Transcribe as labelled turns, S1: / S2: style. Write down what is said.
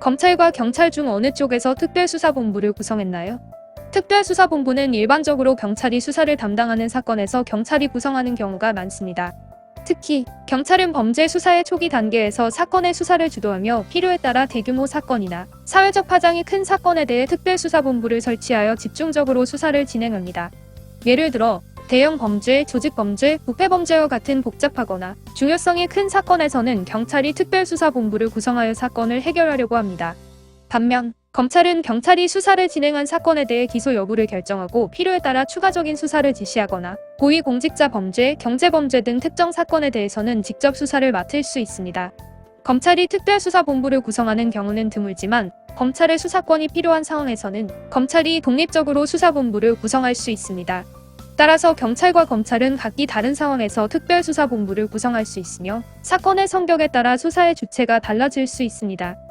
S1: 검찰과 경찰 중 어느 쪽에서 특별수사본부를 구성했나요? 특별수사본부는 일반적으로 경찰이 수사를 담당하는 사건에서 경찰이 구성하는 경우가 많습니다. 특히 경찰은 범죄 수사의 초기 단계에서 사건의 수사를 주도하며 필요에 따라 대규모 사건이나 사회적 파장이 큰 사건에 대해 특별수사본부를 설치하여 집중적으로 수사를 진행합니다. 예를 들어 대형 범죄, 조직 범죄, 부패 범죄와 같은 복잡하거나 중요성이 큰 사건에서는 경찰이 특별수사본부를 구성하여 사건을 해결하려고 합니다. 반면 검찰은 경찰이 수사를 진행한 사건에 대해 기소 여부를 결정하고 필요에 따라 추가적인 수사를 지시하거나 고위공직자 범죄, 경제범죄 등 특정 사건에 대해서는 직접 수사를 맡을 수 있습니다. 검찰이 특별수사본부를 구성하는 경우는 드물지만 검찰의 수사권이 필요한 상황에서는 검찰이 독립적으로 수사본부를 구성할 수 있습니다. 따라서 경찰과 검찰은 각기 다른 상황에서 특별수사본부를 구성할 수 있으며 사건의 성격에 따라 수사의 주체가 달라질 수 있습니다.